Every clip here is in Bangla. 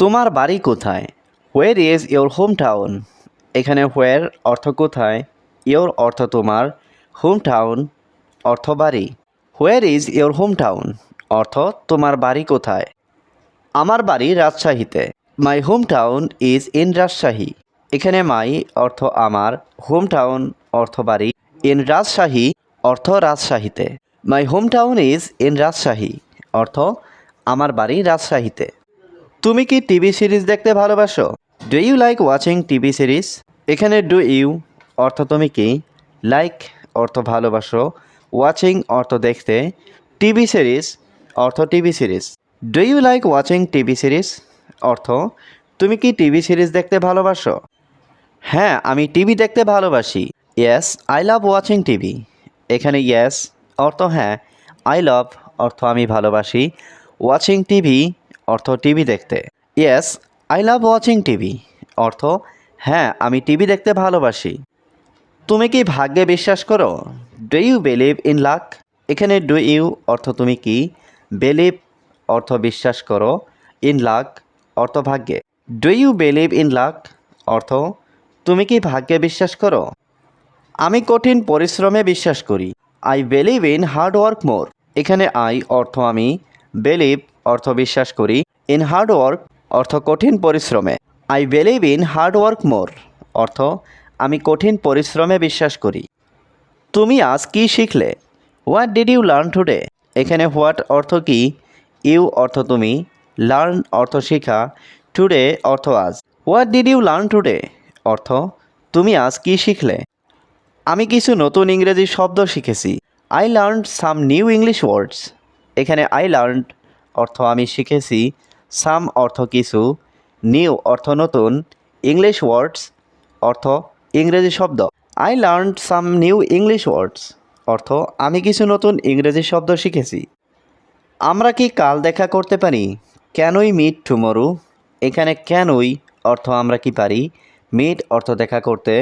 তোমার বাড়ি কোথায়? Where is your home town এখানে হোয়ার অর্থ কোথায়? ইয়োর অর্থ তোমার হোম টাউন অর্থ বাড়ি। Where is your home town অর্থ তোমার বাড়ি কোথায়? আমার বাড়ি রাজশাহীতে। My home town is in Rajshahi. এখানে মাই অর্থ আমার হোম টাউন অর্থ বাড়ি। ইন রাজশাহী, অর্থ রাজশাহীতে। My home town is in Rajshahi. অর্থ আমার বাড়ি রাজশাহীতে। তুমি কি টিভি সিরিজ দেখতে ভালোবাসো? Do you like watching TV series? এখানে ডু ইউ অর্থ তুমি কি? লাইক অর্থ ভালোবাসো। ওয়াচিং অর্থ দেখতে। টিভি সিরিজ, অর্থ TV series. Do you like watching TV series? অর্থ, তুমি কি টিভি সিরিজ দেখতে ভালোবাসো? হ্যাঁ আমি টিভি দেখতে ভালোবাসি। Yes I love watching TV. এখানে ইয়েস অর্থ হ্যাঁ। আই লাভ অর্থ আমি ভালোবাসি। ওয়াচিং টিভি অর্থ টিভি দেখতে। Yes, I love watching TV. অর্থ হ্যাঁ আমি টিভি দেখতে ভালোবাসি। তুমি কি ভাগ্যে বিশ্বাস করো? Do you believe in luck এখানে ডু ইউ অর্থ তুমি কি? বিলিভ অর্থ বিশ্বাস করো। ইন লাক অর্থ ভাগ্যে। Do you believe in luck অর্থ, তুমি কি ভাগ্যে বিশ্বাস করো? আমি কঠিন পরিশ্রমে বিশ্বাস করি। I believe in hard work more এখানে আই অর্থ আমি। বিলিভ অর্থ বিশ্বাস করি। ইন হার্ড ওয়ার্ক অর্থ কঠিন পরিশ্রমে। I believe in hard work more অর্থ আমি কঠিন পরিশ্রমে বিশ্বাস করি। তুমি আজ কি শিখলে? What did you learn today এখানে হোয়াট অর্থ কি? ইউ অর্থ তুমি। লার্ন অর্থ শিখা। টুডে অর্থ আজ। What did you learn today অর্থ তুমি আজ কি শিখলে? আমি কিছু নতুন ইংরেজি শব্দ শিখেছি। I learn some new English words এখানে আই লার্ন অর্থ আমি শিখেছি। সাম অর্থ কিছু নিউ অর্থ নতুন ইংলিশ ওয়ার্ডস অর্থ ইংরেজি শব্দ। I learn some new English words অর্থ আমি কিছু নতুন ইংরেজি শব্দ শিখেছি। আমরা কি কাল দেখা করতে পারি? ক্যানই মিট টুমরু এখানে ক্যানই অর্থ আমরা কি পারি? মিট অর্থ দেখা করতে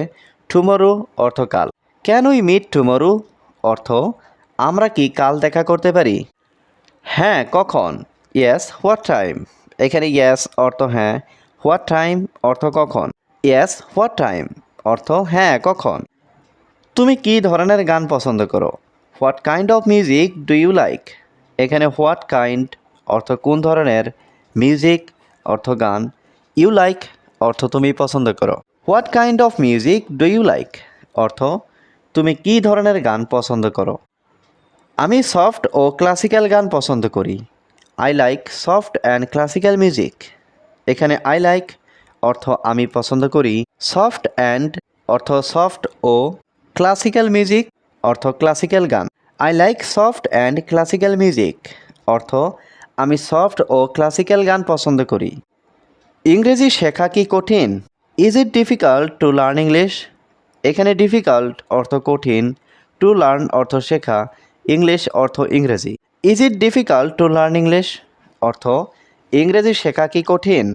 টুমরু অর্থ কাল। ক্যানই মিট টুমরু অর্থ আমরা কি কাল দেখা করতে পারি? হ্যাঁ কখন? ইয়েস হোয়াট টাইম এখানে ইয়েস অর্থ হ্যাঁ। হোয়াট টাইম অর্থ কখন? ইয়েস হোয়াট টাইম অর্থ হ্যাঁ কখন? তুমি কি ধরনের গান পছন্দ করো? What kind of music do you like এখানে হোয়াট কাইন্ড অর্থ কোন ধরনের? মিউজিক অর্থ গান। ইউ লাইক অর্থ তুমি পছন্দ করো। What kind of music do you like অর্থ তুমি কি ধরনের গান পছন্দ করো? আমি সফট ও ক্লাসিক্যাল গান পছন্দ করি। I like soft and classical music এখানে আই লাইক অর্থ আমি পছন্দ করি সফট অ্যান্ড অর্থ সফট ও ক্লাসিক্যাল মিউজিক অর্থ ক্লাসিক্যাল গান। I like soft and classical music অর্থ আমি সফট ও ক্লাসিক্যাল গান পছন্দ করি। ইংরেজি শেখা কি কঠিন? Is it difficult to learn English এখানে ডিফিকাল্ট অর্থ কঠিন টু লার্ন অর্থ শেখা ইংলিশ অর্থ ইংরেজি। Is it difficult to learn English অর্থ, ইংরেজি শেখা কি কঠিন?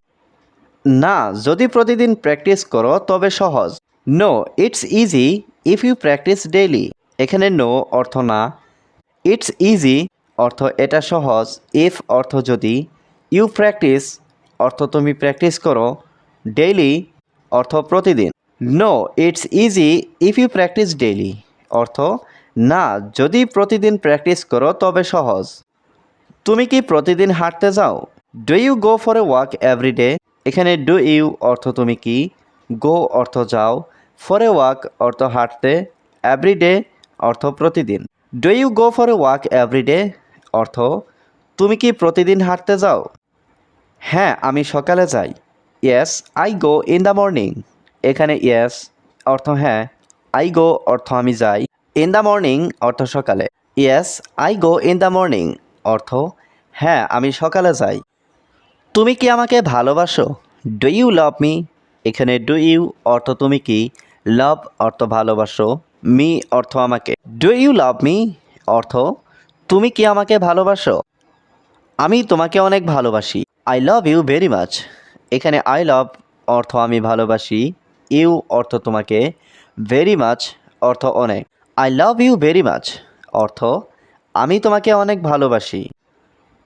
না, যদি প্রতিদিন প্র্যাকটিস করো, তবে সহজ। No it's easy if you practice daily এখানে নো অর্থ না। ইটস ইজি অর্থ এটা সহজ। ইফ অর্থ যদি ইউ প্র্যাকটিস অর্থ তুমি প্র্যাকটিস করো। ডেইলি অর্থ প্রতিদিন। No it's easy if you practice daily অর্থ না, যদি প্রতিদিন প্র্যাকটিস করো, তবে সহজ। তুমি কি প্রতিদিন হাঁটতে যাও? Do you go for a walk every day এখানে ডু ইউ অর্থ তুমি কি? গো অর্থ যাও। ফর এ ওয়াক অর্থ হাঁটতে। এভরি ডে অর্থ প্রতিদিন। Do you go for a walk every day অর্থ, তুমি কি প্রতিদিন হাঁটতে যাও? হ্যাঁ আমি সকালে যাই। Yes I go in the morning এখানে ইয়েস অর্থ হ্যাঁ। আই গো অর্থ আমি যাই। ইন দ্য মর্নিং অর্থ সকালে। Yes I go in the morning অর্থ হ্যাঁ আমি সকালে যাই। তুমি কি আমাকে ভালোবাসো? ডু ইউ লাভ মি এখানে ডু ইউ অর্থ তুমি কি? লাভ অর্থ ভালোবাসো। মি অর্থ আমাকে। ডু ইউ লাভ মি অর্থ, তুমি কি আমাকে ভালোবাসো? আমি তোমাকে অনেক ভালোবাসি। I love you very much এখানে আই লাভ অর্থ আমি ভালোবাসি। ইউ অর্থ তোমাকে। ভেরি মাচ অর্থ অনেক। I love you very much অর্থ, আমি তোমাকে অনেক ভালোবাসি।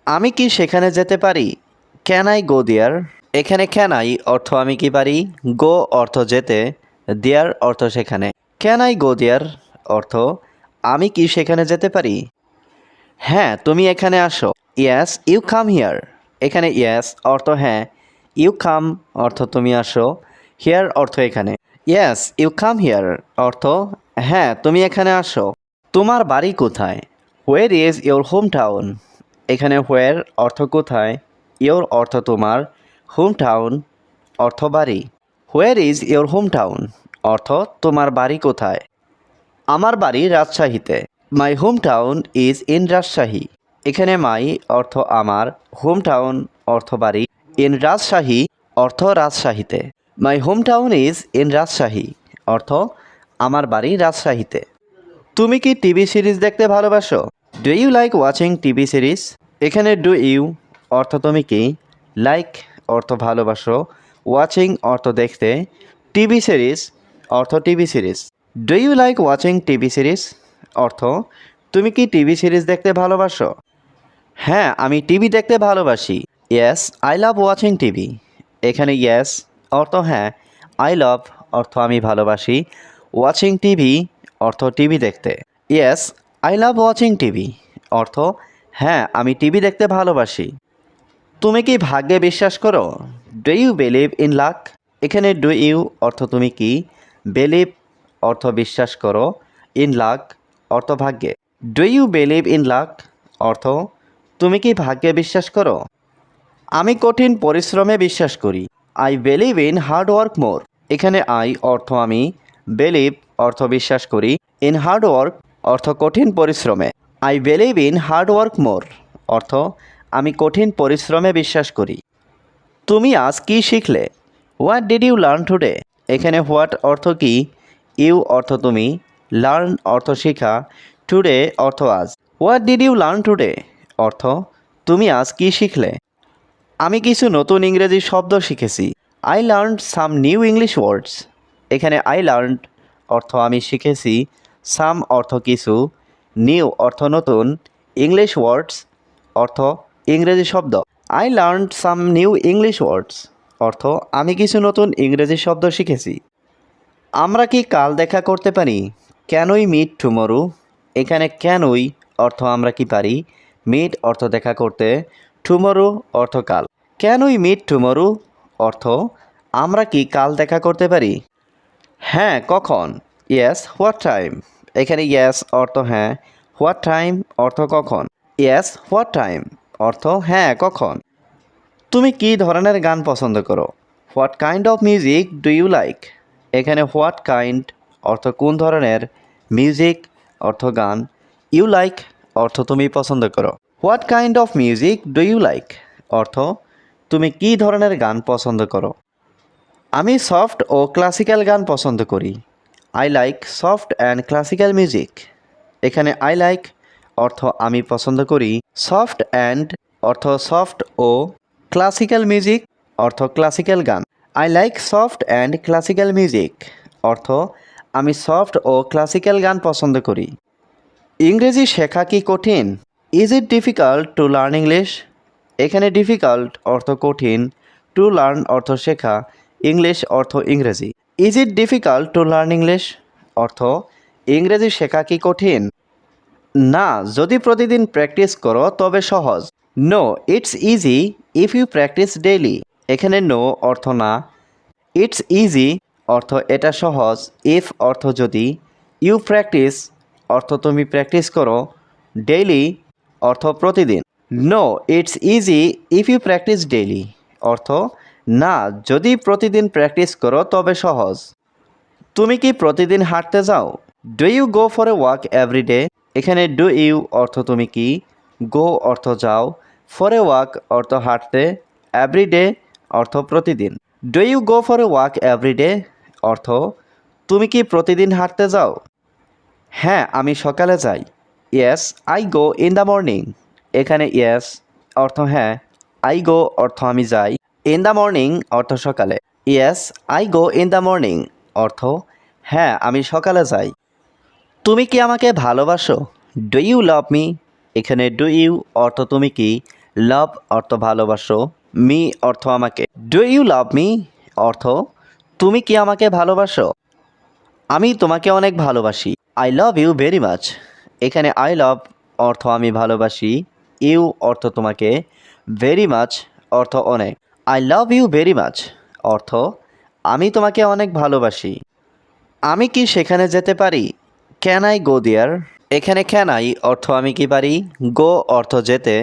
আমি কি সেখানে যেতে পারি? ক্যান আই গো দেয়ার এখানে ক্যান আই অর্থ, আমি কি পারি? গো অর্থ, যেতে। দেয়ার অর্থ, সেখানে। ক্যান আই গো দেয়ার অর্থ, আমি কি সেখানে যেতে পারি? হ্যাঁ তুমি এখানে আসো। ইয়াস ইউ কাম হিয়ার এখানে ইয়াস অর্থ হ্যাঁ। ইউ কাম অর্থ, তুমি আসো। হিয়ার অর্থ, এখানে। ইয়াস ইউ কাম হিয়ার অর্থ হ্যাঁ তুমি এখানে আসো। তোমার বাড়ি কোথায়? Where is your home town এখানে হোয়ের অর্থ কোথায়? ইয়োর অর্থ তোমার হোম টাউন অর্থ বাড়ি। Where is your home town অর্থ তোমার বাড়ি কোথায়? আমার বাড়ি রাজশাহীতে। My home town is in Rajshahi. এখানে মাই অর্থ আমার হোম টাউন অর্থ বাড়ি। ইন রাজশাহী অর্থ রাজশাহীতে। My home town is in Rajshahi. অর্থ আমার বাড়ি রাজশাহীতে। তুমি কি টিভি সিরিজ দেখতে ভালোবাসো? Do you like watching TV series? এখানে ডু ইউ অর্থ তুমি কি? লাইক অর্থ ভালোবাসো। ওয়াচিং অর্থ দেখতে। টিভি সিরিজ, অর্থ TV series. Do you like watching TV series? অর্থ, তুমি কি টিভি সিরিজ দেখতে ভালোবাসো? হ্যাঁ আমি টিভি দেখতে ভালোবাসি। Yes I love watching TV. এখানে ইয়েস অর্থ হ্যাঁ। আই লাভ অর্থ আমি ভালোবাসি। ওয়াচিং টিভি অর্থ টিভি দেখতে। Yes I love watching TV অর্থ হ্যাঁ আমি টিভি দেখতে ভালোবাসি। তুমি কি ভাগ্যে বিশ্বাস করো? Do you believe in luck এখানে ডু ইউ অর্থ তুমি কি? বিলিভ অর্থ বিশ্বাস করো। ইন লাক অর্থ ভাগ্যে। Do you believe in luck অর্থ, তুমি কি ভাগ্যে বিশ্বাস করো? আমি কঠিন পরিশ্রমে বিশ্বাস করি। I believe in hard work more এখানে আই অর্থ আমি। বিলিভ অর্থ বিশ্বাস করি ইন হার্ড ওয়ার্ক অর্থ কঠিন পরিশ্রমে। I believe in hard work more অর্থ, আমি কঠিন পরিশ্রমে বিশ্বাস করি। তুমি আজ কি শিখলে? What did you learn today এখানে হোয়াট অর্থ কি? ইউ অর্থ তুমি। লার্ন অর্থ শিখা। টুডে অর্থ আজ। What did you learn today অর্থ, তুমি আজ কি শিখলে? আমি কিছু নতুন ইংরেজি শব্দ শিখেছি। I learn some new English words এখানে আই লার্ন অর্থ আমি শিখেছি সাম অর্থ কিছু নিউ অর্থ নতুন ইংলিশ ওয়ার্ডস অর্থ ইংরেজি শব্দ। I learn some new English words অর্থ আমি কিছু নতুন ইংরেজি শব্দ শিখেছি। আমরা কি কাল দেখা করতে পারি? ক্যানই মিট টুমরো এখানে ক্যানই অর্থ আমরা কি পারি? মিট অর্থ দেখা করতে টুমরো অর্থ কাল। ক্যানই মিট টুমরো অর্থ আমরা কি কাল দেখা করতে পারি? হ্যাঁ কখন? ইয়েস হোয়াট টাইম এখানে ইয়েস অর্থ হ্যাঁ। হোয়াট টাইম অর্থ কখন? ইয়েস হোয়াট টাইম অর্থ হ্যাঁ কখন? তুমি কি ধরনের গান পছন্দ করো? What kind of music do you like এখানে হোয়াট কাইন্ড অর্থ কোন ধরনের? মিউজিক অর্থ গান। ইউ লাইক অর্থ তুমি পছন্দ করো। What kind of music do you like অর্থ, তুমি কি ধরনের গান পছন্দ করো? আমি সফট ও ক্লাসিক্যাল গান পছন্দ করি। I like soft and classical music এখানে আই লাইক অর্থ আমি পছন্দ করি সফট অ্যান্ড অর্থ সফট ও ক্লাসিক্যাল মিউজিক অর্থ ক্লাসিক্যাল গান। I like soft and classical music অর্থ আমি সফট ও ক্লাসিক্যাল গান পছন্দ করি। ইংরেজি শেখা কি কঠিন? Is it difficult to learn English এখানে ডিফিকাল্ট অর্থ কঠিন টু লার্ন অর্থ শেখা ইংলিশ অর্থ ইংরেজি। Is it difficult to learn English অর্থ, ইংরেজি শেখা কি কঠিন? না, যদি প্রতিদিন প্র্যাকটিস করো, তবে সহজ। No it's easy if you practice daily এখানে নো অর্থ না। ইটস ইজি অর্থ এটা সহজ। ইফ অর্থ যদি ইউ প্র্যাকটিস অর্থ তুমি প্র্যাকটিস করো। ডেইলি অর্থ প্রতিদিন। No it's easy if you practice daily অর্থ না, যদি প্রতিদিন প্র্যাকটিস করো, তবে সহজ। তুমি কি প্রতিদিন হাঁটতে যাও? Do you go for a walk every day এখানে ডু ইউ অর্থ তুমি কি? গো অর্থ যাও। ফর এ ওয়াক অর্থ হাঁটতে। এভরি ডে অর্থ প্রতিদিন। Do you go for a walk every day অর্থ, তুমি কি প্রতিদিন হাঁটতে যাও? হ্যাঁ আমি সকালে যাই। Yes I go in the morning এখানে ইয়েস অর্থ হ্যাঁ। আই গো অর্থ আমি যাই। ইন দ্য মর্নিং অর্থ সকালে। Yes I go in the morning অর্থ হ্যাঁ আমি সকালে যাই। তুমি কি আমাকে ভালোবাসো? ডু ইউ লাভ মি এখানে ডু ইউ অর্থ তুমি কি? লাভ অর্থ ভালোবাসো। মি অর্থ আমাকে। ডু ইউ লাভ মি অর্থ, তুমি কি আমাকে ভালোবাসো? আমি তোমাকে অনেক ভালোবাসি। I love you very much এখানে আই লাভ অর্থ আমি ভালোবাসি। ইউ অর্থ তোমাকে। ভেরি মাচ অর্থ অনেক। I love you very much অর্থ, আমি তোমাকে অনেক ভালোবাসি। আমি কি সেখানে যেতে পারি? ক্যান আই গো দেয়ার এখানে ক্যান আই অর্থ আমি কি পারি? গো অর্থ যেতে।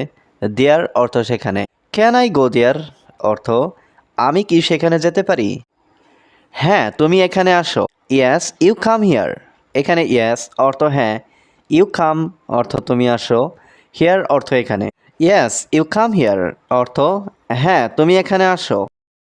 দেয়ার অর্থ সেখানে। ক্যান আই গো দেয়ার অর্থ, আমি কি সেখানে যেতে পারি? হ্যাঁ তুমি এখানে আসো। ইয়াস ইউ কাম হিয়ার এখানে ইয়াস অর্থ হ্যাঁ। ইউ কাম অর্থ তুমি আসো। হিয়ার অর্থ এখানে। ইয়াস ইউ কাম হিয়ার অর্থ হ্যাঁ তুমি এখানে আসো।